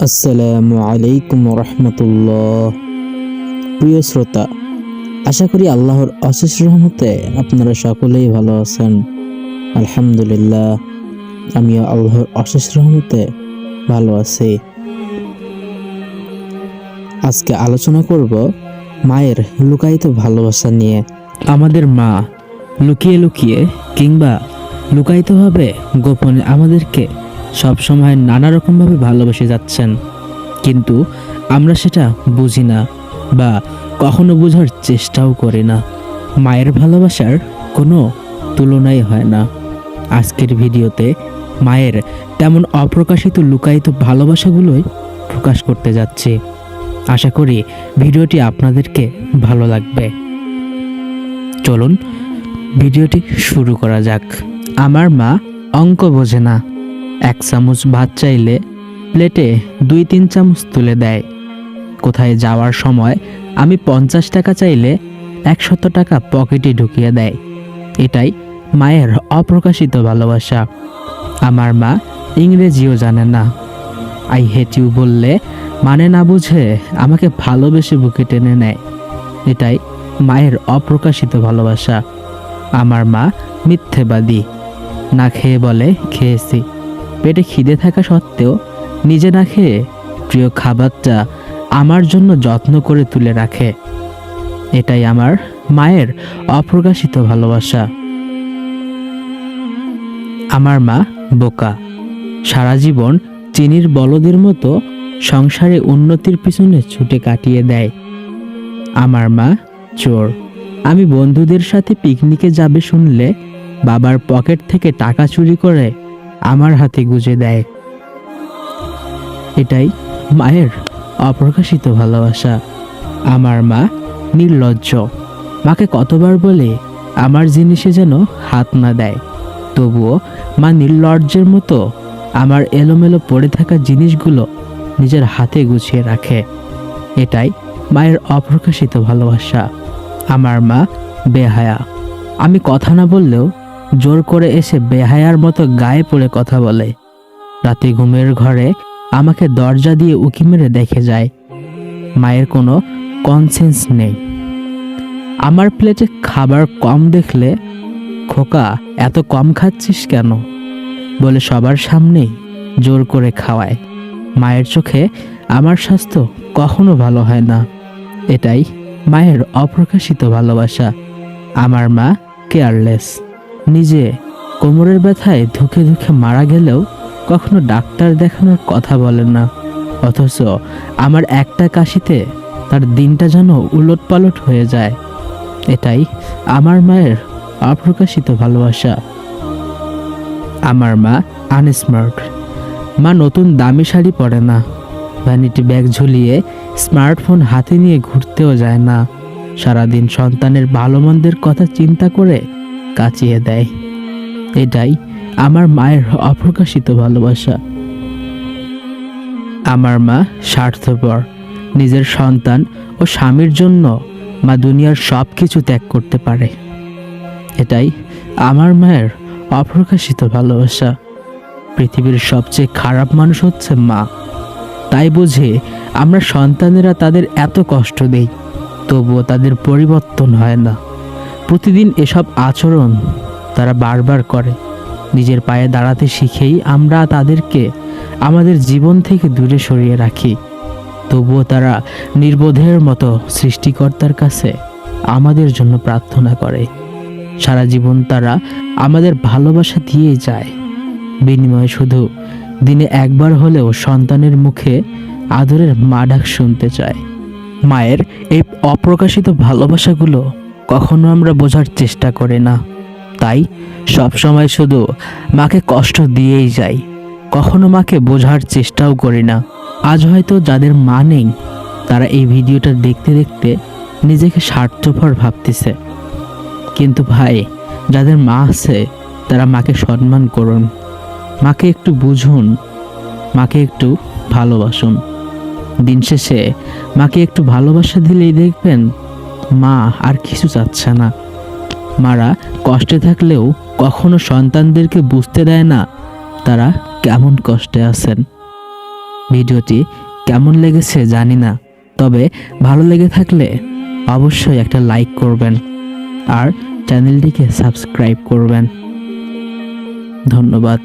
আসসালামু আলাইকুম রহমতুল্লাহ প্রিয় শ্রোতা, আশা করি আল্লাহর অশেষ রহমতে আপনারা সকলেই ভালো আছেন। আলহামদুলিল্লাহ, আমিও আল্লাহর অশেষ রহমতে ভালো আছি। আজকে আলোচনা করব মায়ের লুকায়িত ভালোবাসা নিয়ে। আমাদের মা লুকিয়ে লুকিয়ে কিংবা লুকায়িতভাবে গোপনে আমাদেরকে সবসময় নানা রকমভাবে ভালোবেসে যাচ্ছেন। কিন্তু আমরা সেটা বুঝি না বা কখনো বোঝার চেষ্টাও করি না। মায়ের ভালোবাসার কোনো তুলনাই হয় না। আজকের ভিডিওতে মায়ের তেমন অপ্রকাশিত লুকায়িত ভালোবাসাগুলোই প্রকাশ করতে যাচ্ছি। আশা করি ভিডিওটি আপনাদেরকে ভালো লাগবে। চলুন, ভিডিওটি শুরু করা যাক। আমার মা অঙ্ক বোঝে না। এক চামচ ভাত চাইলে প্লেটে দুই তিন চামচ তুলে দেয়। কোথায় যাওয়ার সময় আমি পঞ্চাশ টাকা চাইলে একশত টাকা পকেটে ঢুকিয়ে দেয়। এটাই মায়ের অপ্রকাশিত ভালোবাসা। আমার মা ইংরেজিও জানে না। আই হেট ইউ বললে মানে না বুঝে আমাকে ভালোবেসে বুকে টেনে নেয়। এটাই মায়ের অপ্রকাশিত ভালোবাসা। আমার মা মিথ্যেবাদী। না খেয়ে বলে খেয়েছি। পেটে খিদে থাকা সত্ত্বেও নিজে না খেয়ে প্রিয় খাবারটা আমার জন্য যত্ন করে তুলে রাখে। এটাই আমার মায়ের অপ্রকাশিত ভালোবাসা। আমার মা বোকা। সারা জীবন চিনির বলদের মতো সংসারে উন্নতির পিছনে ছুটে কাটিয়ে দেয়। আমার মা চোর। আমি বন্ধুদের সাথে পিকনিকে যাবে শুনলে বাবার পকেট থেকে টাকা চুরি করে আমার হাতে গুজে দেয়। এটাই মায়ের অপ্রকাশিত ভালোবাসা। আমার মা নির্লজ্জ। মাকে কতবার বলে আমার জিনিসে যেন হাত না দেয়। তবুও মা নির্লজ্জের মতো আমার এলোমেলো পড়ে থাকা জিনিসগুলো নিজের হাতে গুছিয়ে রাখে। এটাই মায়ের অপ্রকাশিত ভালোবাসা। আমার মা বেহায়া। আমি কথা না বললেও জোর করে এসে বেহায়ার মতো গায়ে পড়ে কথা বলে। রাতে ঘুমের ঘরে আমাকে দরজা দিয়ে উকি মেরে দেখে যায়। মায়ের কোনো কনসেন্স নেই। আমার প্লেটে খাবার কম দেখলে, খোকা, এত কম খাচ্ছিস কেন? বলে সবার সামনেই জোর করে খাওয়ায়। মায়ের চোখে আমার স্বাস্থ্য কখনো ভালো হয় না। এটাই মায়ের অপ্রকাশিত ভালোবাসা। আমার মা কেয়ারলেস নিজে কোমরের ব্যথায় ধুকে ধুকে মারা গেলেও কখনো ডাক্তার দেখানোর কথা বলেন না। অথচ আমার একটা কাশিতে তার দিনটা যেন উলট পালট হয়ে যায়। এটাই আমার মায়ের অপ্রকাশিত ভালোবাসা। আমার মা আনস্মার্ট। মা নতুন দামি শাড়ি পরে না। ভ্যানিটি ব্যাগ ঝুলিয়ে স্মার্টফোন হাতে নিয়ে ঘুরতেও যায় না। সারাদিন সন্তানের ভালো মন্দের কথা চিন্তা করে কাচিয়ে দেয়। এটাই আমার মায়ের অপ্রকাশিত ভালোবাসা। আমার মা স্বার্থপর, নিজের সন্তান ও স্বামীর জন্য মা দুনিয়ার সব কিছু ত্যাগ করতে পারে। এটাই আমার মায়ের অপ্রকাশিত ভালোবাসা। পৃথিবীর সবচেয়ে খারাপ মানুষ হচ্ছে মা। তাই বুঝে আমরা সন্তানেরা তাদের এত কষ্ট দেই, তবুও তাদের পরিবর্তন হয় না। প্রতিদিন এসব আচরণ তারা বারবার করে। নিজের পায়ে দাঁড়াতে শিখেই আমরা তাদেরকে আমাদের জীবন থেকে দূরে সরিয়ে রাখি। তবুও তারা নির্বোধের মতো সৃষ্টিকর্তার কাছে আমাদের জন্য প্রার্থনা করে। সারা জীবন তারা আমাদের ভালোবাসা দিয়ে যায়। বিনিময়ে শুধু দিনে একবার হলেও সন্তানের মুখে আদরের মা ডাক শুনতে চায়। মায়ের এই অপ্রকাশিত ভালোবাসাগুলো কখনো আমরা বোঝার চেষ্টা করি না। তাই সবসময় শুধু মাকে কষ্ট দিয়েই যাই। কখনো মাকে বোঝার চেষ্টাও করি না। আজ হয়তো যাদের মা নেই, তারা এই ভিডিওটা দেখতে দেখতে নিজেকে স্বার্থপর ভাবতেছে। কিন্তু ভাই, যাদের মা আছে, তারা মাকে সম্মান করুন। মাকে একটু বুঝুন। মাকে একটু ভালোবাসুন। দিন শেষে মাকে একটু ভালোবাসা দিলেই দেখবেন মা আর কিছু চাচ্ছে না। মারা কষ্টে থাকলেও কখনো সন্তানদেরকে বুঝতে দেয় না তারা কেমন কষ্টে আছেন। ভিডিওটি কেমন লেগেছে জানি না, তবে ভালো লেগে থাকলে অবশ্যই একটা লাইক করবেন আর চ্যানেলটিকে সাবস্ক্রাইব করবেন। ধন্যবাদ।